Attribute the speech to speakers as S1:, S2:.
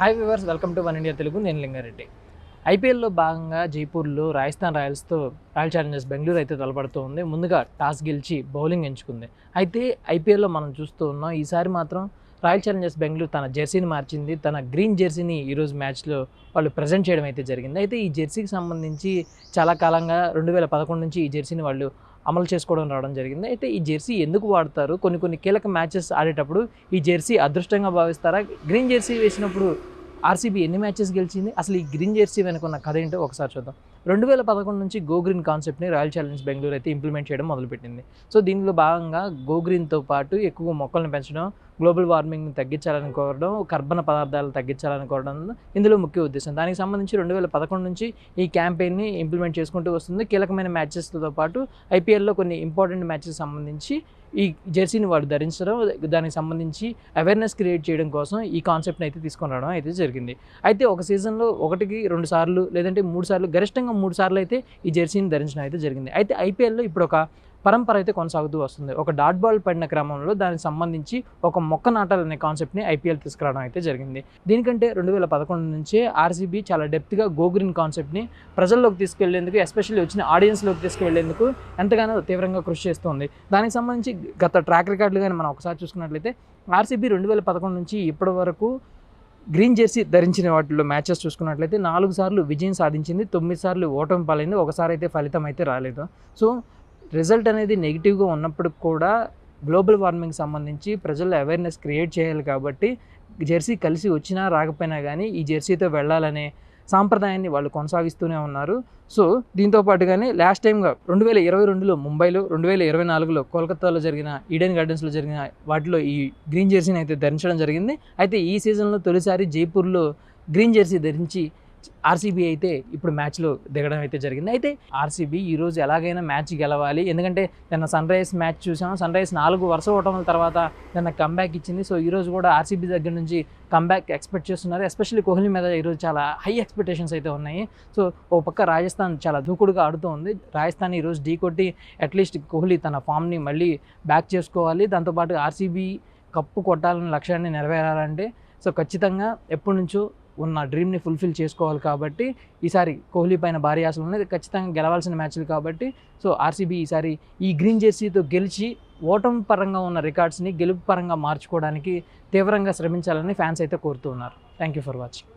S1: Hi viewers welcome to One India Telugu నేను లింగారెడ్డి. ఐపీఎల్లో భాగంగా జైపూర్లో రాజస్థాన్ రాయల్స్తో రాయల్ ఛాలెంజర్స్ బెంగళూరు అయితే తలపడుతూ ఉంది. ముందుగా టాస్ గెలిచి బౌలింగ్ ఎంచుకుంది. అయితే ఐపీఎల్లో మనం చూస్తూ ఉన్నాం ఈసారి మాత్రం రాయల్ ఛాలెంజర్స్ బెంగళూరు తన జెర్సీని మార్చింది. తన గ్రీన్ జెర్సీని ఈరోజు మ్యాచ్లో వాళ్ళు ప్రజెంట్ చేయడం అయితే జరిగింది. అయితే ఈ జెర్సీకి సంబంధించి చాలా కాలంగా రెండు వేల పదకొండు నుంచి ఈ జెర్సీని వాళ్ళు అమలు చేసుకోవడం రావడం జరిగింది. అయితే ఈ జెర్సీ ఎందుకు వాడతారు? కొన్ని కొన్ని కీలక మ్యాచెస్ ఆడేటప్పుడు ఈ జెర్సీ అదృష్టంగా భావిస్తారా? గ్రీన్ జెర్సీ వేసినప్పుడు ఆర్సీబీ ఎన్ని మ్యాచెస్ గెలిచింది? అసలు ఈ గ్రీన్ జెర్సీ వెనుకున్న కథ ఏంటో ఒకసారి చూద్దాం. రెండు వేల పదకొండు నుంచి గో గ్రీన్ కాన్సెప్ట్ని రాయల్ ఛాలెంజ్ బెంగళూరు అయితే ఇంప్లిమెంట్ చేయడం మొదలుపెట్టింది. సో దీనిలో భాగంగా గో గ్రీన్తో పాటు ఎక్కువ మొక్కలను పెంచడం గ్లోబల్ వార్మింగ్ని తగ్గించాలని కోరడం కర్బన పదార్థాలు తగ్గించాలని కోరడం ఇందులో ముఖ్య ఉద్దేశం. దానికి సంబంధించి రెండు వేల పదకొండు నుంచి ఈ క్యాంపెయిన్ని ఇంప్లిమెంట్ చేసుకుంటూ వస్తుంది. కీలకమైన మ్యాచెస్తో పాటు ఐపీఎల్లో కొన్ని ఇంపార్టెంట్ మ్యాచెస్ సంబంధించి ఈ జెర్సీని వాడు ధరించడం దానికి సంబంధించి అవేర్నెస్ క్రియేట్ చేయడం కోసం ఈ కాన్సెప్ట్ని అయితే తీసుకొని రావడం అయితే జరిగింది. అయితే ఒక సీజన్లో ఒకటికి రెండు సార్లు లేదంటే మూడు సార్లు గరిష్టంగా మూడు సార్లు అయితే ఈ జెర్సీని ధరించడం అయితే జరిగింది. అయితే ఐపీఎల్లో ఇప్పుడు ఒక పరంపర అయితే కొనసాగుతూ వస్తుంది. ఒక డాట్ బాల్ పడిన క్రమంలో దానికి సంబంధించి ఒక మొక్క నాటాలనే కాన్సెప్ట్ని ఐపీఎల్ తీసుకురావడం అయితే జరిగింది. దీనికంటే రెండు వేల పదకొండు నుంచే ఆర్సీబీ చాలా డెప్త్గా గోగ్రీన్ కాన్సెప్ట్ని ప్రజల్లోకి తీసుకెళ్ళేందుకు ఎస్పెషల్లీ వచ్చిన ఆడియన్స్లోకి తీసుకెళ్ళేందుకు ఎంతగానో తీవ్రంగా కృషి చేస్తుంది. దానికి సంబంధించి గత ట్రాక్ రికార్డులు కానీ మనం ఒకసారి చూసుకున్నట్లయితే ఆర్సీబీ రెండు వేల పదకొండు నుంచి ఇప్పటి వరకు గ్రీన్ జెర్సీ ధరించిన వాటిలో మ్యాచెస్ చూసుకున్నట్లయితే నాలుగు సార్లు విజయం సాధించింది తొమ్మిది సార్లు ఓటమి పాలైంది ఒకసారి అయితే ఫలితం అయితే రాలేదు. సో రిజల్ట్ అనేది నెగిటివ్గా ఉన్నప్పుడు కూడా గ్లోబల్ వార్మింగ్ సంబంధించి ప్రజల్లో అవేర్నెస్ క్రియేట్ చేయాలి కాబట్టి జెర్సీ కలిసి వచ్చినా రాకపోయినా కానీ ఈ జెర్సీతో వెళ్ళాలనే సాంప్రదాయాన్ని వాళ్ళు కొనసాగిస్తూనే ఉన్నారు. సో దీంతో పాటుగానే లాస్ట్ టైంగా రెండు వేల ఇరవై రెండులో ముంబైలో రెండు వేల ఇరవై నాలుగులో కోల్కతాలో జరిగిన ఈడెన్ గార్డెన్స్లో జరిగిన వాటిలో ఈ గ్రీన్ జెర్సీని అయితే ధరించడం జరిగింది. అయితే ఈ సీజన్లో తొలిసారి జైపూర్లో గ్రీన్ జెర్సీ ధరించి ఆర్సీబీ అయితే ఇప్పుడు మ్యాచ్లో దిగడం అయితే జరిగింది. అయితే ఆర్సీబీ ఈరోజు ఎలాగైనా మ్యాచ్ గెలవాలి. ఎందుకంటే నిన్న సన్ రైజ్ మ్యాచ్ చూసాం. సన్ రైజ్ నాలుగు వరుస ఓటముల తర్వాత నిన్న కంబ్యాక్ ఇచ్చింది. సో ఈరోజు కూడా ఆర్సీబీ దగ్గర నుంచి కంబ్యాక్ ఎక్స్పెక్ట్ చేస్తున్నారు. ఎస్పెషల్లీ కోహ్లీ మీద ఈరోజు చాలా హై ఎక్స్పెక్టేషన్స్ అయితే ఉన్నాయి. సో ఓ పక్క రాజస్థాన్ చాలా దూకుడుగా ఆడుతూ ఉంది. రాజస్థాన్ ఈరోజు ఢీ కొట్టి అట్లీస్ట్ కోహ్లీ తన ఫామ్ని మళ్ళీ బ్యాక్ చేసుకోవాలి. దాంతోపాటు ఆర్సీబీ కప్పు కొట్టాలనే లక్ష్యాన్ని నెరవేరాలంటే సో ఖచ్చితంగా ఎప్పటి నుంచో ఉన్న డ్రీమ్ని ఫుల్ఫిల్ చేసుకోవాలి కాబట్టి ఈసారి కోహ్లీ పైన భారీ ఆశలు ఉన్నాయి. ఖచ్చితంగా గెలవాల్సిన మ్యాచ్లు కాబట్టి. సో ఆర్సీబీ ఈసారి ఈ గ్రీన్ జెర్సీతో గెలిచి ఓటమి పరంగా ఉన్న రికార్డ్స్ని గెలుపు పరంగా మార్చుకోవడానికి తీవ్రంగా శ్రమించాలని ఫ్యాన్స్ అయితే కోరుతూ ఉన్నారు. Thank you for watching